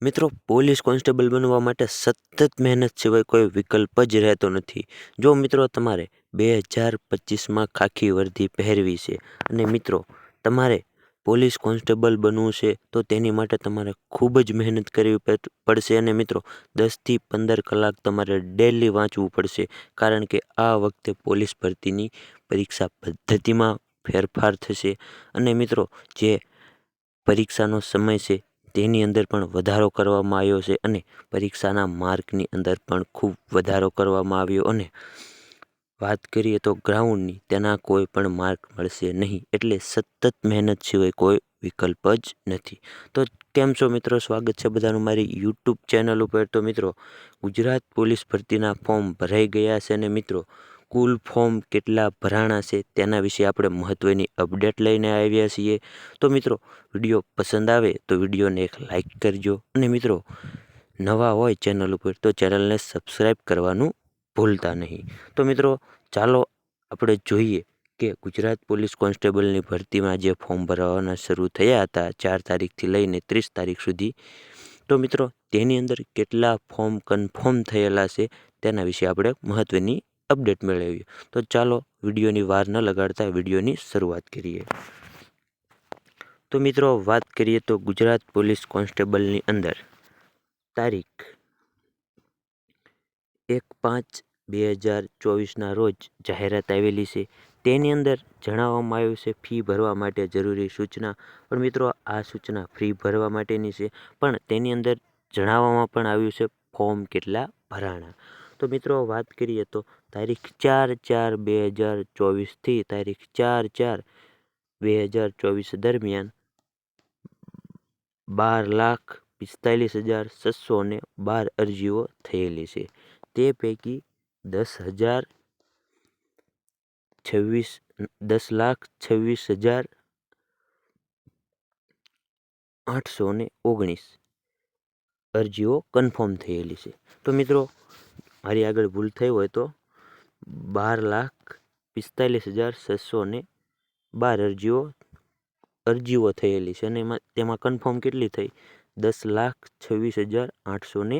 મિત્રો, police constable બનવા માટે સતત મહેનત સિવાય કોઈ વિકલ્પ જ રહેતો નથી. જો મિત્રો, તમારે બે હજાર પચીસમાં ખાખી વર્ધી પહેરવી છે અને મિત્રો, તમારે પોલીસ કોન્સ્ટેબલ બનવું છે, તો તેની માટે તમારે ખૂબ જ મહેનત કરવી પડશે અને મિત્રો, દસથી પંદર કલાક તમારે ડેલી વાંચવું પડશે, કારણ કે આ વખતે પોલીસ ભરતીની પરીક્ષા પદ્ધતિમાં ફેરફાર થશે. અને મિત્રો, જે પરીક્ષાનો સમય છે તેની અંદર પણ વધારો કરવામાં આવ્યો છે અને પરીક્ષાના માર્કની અંદર પણ ખૂબ વધારો કરવામાં આવ્યો અને વાત કરીએ તો ગ્રાઉન્ડની, તેના કોઈ પણ માર્ક મળશે નહીં એટલે સતત મહેનત સિવાય કોઈ વિકલ્પ જ નથી. તો કેમ છો મિત્રો? સ્વાગત છે બધાનું મારી યુટ્યુબ ચેનલ ઉપર. તો મિત્રો, ગુજરાત પોલીસ ભરતીના ફોર્મ ભરાઈ ગયા છે અને મિત્રો કુલ ફોર્મ કેટલા ભરાણા છે તેના વિશે આપણે મહત્ત્વની અપડેટ લઈને આવ્યા છીએ. તો મિત્રો, વીડિયો પસંદ આવે તો વિડીયોને એક લાઇક કરજો. અને મિત્રો, નવા હોય ચેનલ ઉપર તો ચેનલને સબસ્ક્રાઈબ કરવાનું ભૂલતા નહીં. તો મિત્રો, ચાલો આપણે જોઈએ કે ગુજરાત પોલીસ કોન્સ્ટેબલની ભરતીમાં જે ફોર્મ ભરવાના શરૂ થયા હતા ચાર તારીખથી લઈને ત્રીસ તારીખ સુધી. તો મિત્રો, તેની અંદર કેટલા ફોર્મ કન્ફર્મ થયેલા છે તેના વિશે આપણે મહત્ત્વની અપડેટ મેળવીએ. તો ચાલો વિડીયોની વાર ન લગાડતા વિડીયોની શરૂઆત કરીએ. તો મિત્રો, વાત કરીએ તો ગુજરાત પોલીસ કોન્સ્ટેબલની અંદર. તારીખ એક પાંચ બે હજાર ચોવીસના રોજ જાહેરાત આવેલી છે. તેની અંદર જણાવવામાં આવ્યું છે, ફી ભરવા માટે જરૂરી સૂચના. પણ મિત્રો, આ સૂચના ફી ભરવા માટેની છે. પણ તેની અંદર જણાવવામાં પણ આવ્યું છે, ફોર્મ કેટલા ભરાણા. તો મિત્રો વાત કરીએ તો તારીખ ચાર ચાર બે હજાર ચોવીસથી તારીખ ચાર ચાર બે હજાર ચોવીસ દરમિયાન બાર લાખ પિસ્તાલીસ હજાર છસો ને બાર અરજીઓ થયેલી છે. તે પૈકી દસ હજાર છવ્વીસ, દસ લાખ છવ્વીસ હજાર આઠસો ને ઓગણીસ અરજીઓ કન્ફર્મ થયેલી છે. તો મિત્રો મારી આગળ ભૂલ થઈ હોય તો બાર લાખ પિસ્તાલીસ હજાર છસો ને બાર અરજીઓ અરજીઓ થયેલી છે અને એમાં, તેમાં કન્ફર્મ કેટલી થઈ? દસ લાખ છવ્વીસ હજાર આઠસો ને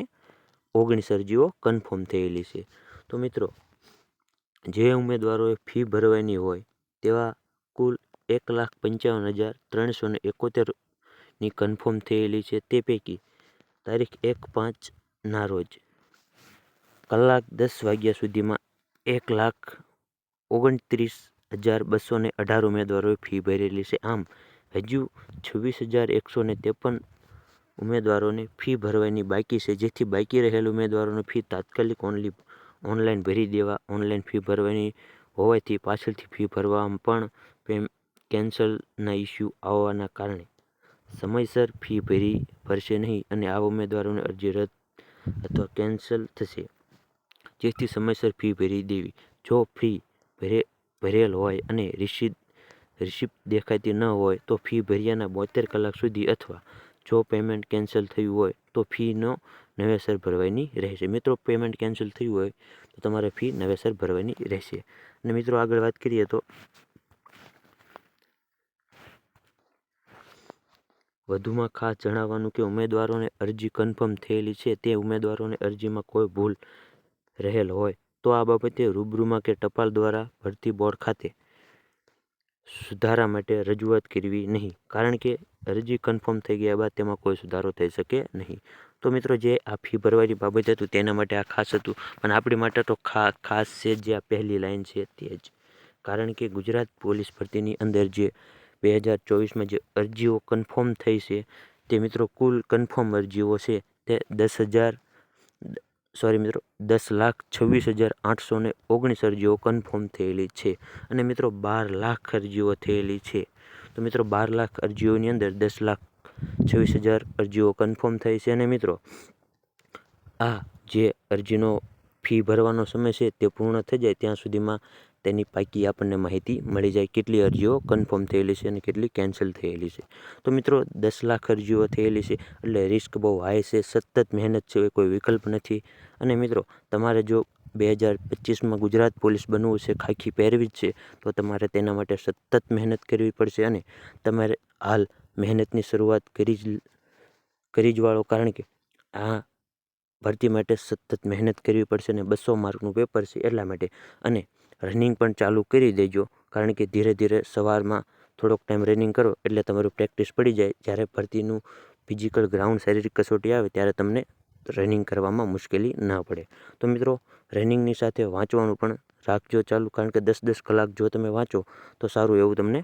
ઓગણીસ અરજીઓ કન્ફર્મ થયેલી છે. તો મિત્રો, જે ઉમેદવારોએ ફી ભરવાની હોય તેવા કુલ એક લાખ પંચાવન હજાર ત્રણસો ને એકોતેરની કન્ફર્મ થયેલી છે તે પૈકી તારીખ એક પાંચના રોજ. કલાક દસ વાગ્યા સુધીમાં એક લાખ ઓગણત્રીસ હજાર બસો ને અઢાર ઉમેદવારોએ ફી ભરેલી છે. આમ, હજુ છવ્વીસ હજાર એકસો ને ત્રેપન ઉમેદવારોને ફી ભરવાની બાકી છે. જેથી બાકી રહેલ ઉમેદવારોની ફી તાત્કાલિક ઓનલી ઓનલાઈન ભરી દેવા, ઓનલાઈન ફી ભરવાની હોવાથી પાછળથી ફી ભરવામાં પણ કેન્સલના ઇસ્યુ આવવાના કારણે સમયસર ફી ભરી ભરશે નહીં અને આ ઉમેદવારોની અરજી રદ અથવા કેન્સલ થશે. જેથી સમયસર ફી ભરી દેવી. જો ફી ભરે, ભરેલ હોય અને રિસીપ રિસિપ્ટ દેખાતી ન હોય તો ફી ભર્યાના બોતેર કલાક સુધી અથવા જો પેમેન્ટ કેન્સલ થયું હોય તો ફીનો નવેસર ભરવાની રહેશે. મિત્રો, પેમેન્ટ કેન્સલ થયું હોય તો તમારે ફી નવેસર ભરવાની રહેશે. અને મિત્રો, આગળ વાત કરીએ તો વધુમાં ખાસ જણાવવાનું કે ઉમેદવારોને અરજી કન્ફર્મ થયેલી છે. તે ઉમેદવારોને અરજીમાં કોઈ ભૂલ રહેલ હોય, તો આ બાબતે રૂબરૂમાં કે ટપાલ દ્વારા ભરતી બોર્ડ ખાતે સુધારા માટે રજૂઆત કરવી નહીં, કારણ કે અરજી કન્ફર્મ થઈ ગયા બાદ તેમાં કોઈ સુધારો થઈ શકે નહીં. તો મિત્રો, જે આ ફી ભરવાની બાબત હતું તેના માટે આ ખાસ હતું પણ આપણી માટે તો ખાસ છે જે આ પહેલી લાઈન છે તે જ. કારણ કે ગુજરાત પોલીસ ભરતીની અંદર જે બે હજાર ચોવીસમાં જે અરજીઓ કન્ફર્મ થઈ છે, તે મિત્રો કુલ કન્ફર્મ અરજીઓ છે તે દસ હજાર સોરી મિત્રો, દસ લાખ છવ્વીસ હજાર આઠસો ને ઓગણીસ અરજીઓ કન્ફર્મ થયેલી છે અને મિત્રો બાર લાખ અરજીઓ થયેલી છે. તો મિત્રો બાર લાખ અરજીઓની અંદર દસ લાખ છવ્વીસ હજાર અરજીઓ કન્ફર્મ થઈ છે અને મિત્રો આ જે અરજીનો ફી ભરવાનો સમય છે તે પૂર્ણ થઈ જાય ત્યાં સુધીમાં તેની પાકી આપણને માહિતી મળી જાય કેટલી અરજીઓ કન્ફર્મ થયેલી છે અને કેટલી કેન્સલ થયેલી છે. તો મિત્રો, દસ લાખ અરજીઓ થયેલી છે એટલે રિસ્ક બહુ હાઈ છે, સતત મહેનત છે કોઈ વિકલ્પ નથી. અને મિત્રો, તમારે જો બે હજાર પચીસમાં ગુજરાત પોલીસ બનવું છે, ખાખી પહેરવી જ છે, તો તમારે તેના માટે સતત મહેનત કરવી પડશે અને તમારે હાલ મહેનતની શરૂઆત કરી જ કરી જ વાળો કારણ કે આ ભરતી માટે સતત મહેનત કરવી પડશે અને બસો માર્કનું પેપર છે એટલા માટે. અને રનિંગ પણ ચાલુ કરી દેજો. કારણ કે ધીરે ધીરે સવારમાં થોડોક ટાઈમ રનિંગ કરો એટલે તમારું પ્રેક્ટિસ પડી જાય. જ્યારે ભરતીનું ફિઝિકલ ગ્રાઉન્ડ શારીરિક કસોટી આવે ત્યારે તમને રનિંગ કરવામાં મુશ્કેલી ન પડે. તો મિત્રો રનિંગની સાથે વાંચવાનું પણ રાખજો ચાલુ. કારણ કે દસ દસ કલાક જો તમે વાંચો તો સારું એવું તમને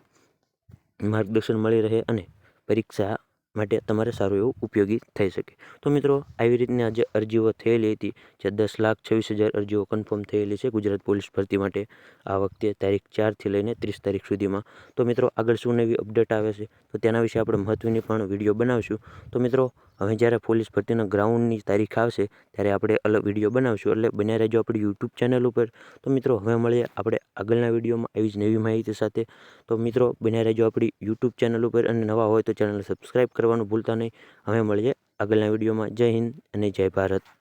માર્ગદર્શન મળી રહે અને પરીક્ષા માટે તમારે સારું એવું ઉપયોગી થઈ શકે. તો મિત્રો, આવી રીતના જે અરજીઓ થયેલી હતી, જે દસ લાખ છવ્વીસ હજાર અરજીઓ કન્ફર્મ થયેલી છે ગુજરાત પોલીસ ભરતી માટે. આ વખતે તારીખ ચારથી લઈને ત્રીસ તારીખ સુધીમાં. તો મિત્રો, આગળ શું નવી અપડેટ આવે છે, તો તેના વિશે આપણે મહત્ત્વની પણ વીડિયો બનાવીશું. તો મિત્રો હવે જ્યારે પોલીસ ભરતીના ગ્રાઉન્ડની તારીખ આવશે, ત્યારે આપણે અલગ વીડિયો બનાવશું. એટલે બન્યા રહેજો આપણી યુટ્યુબ ચેનલ ઉપર. તો મિત્રો, હવે મળીએ આપણે આગળના વિડીયોમાં એવી જ નવી માહિતી સાથે. તો મિત્રો, બન્યા રહેજો આપણી યુટ્યુબ ચેનલ ઉપર. અને નવા હોય તો ચેનલ સબસ્ક્રાઈબ કરવાનું ભૂલતા નહીં. હવે મળીએ આગળના વિડીયોમાં. જય હિન્દ અને જય ભારત.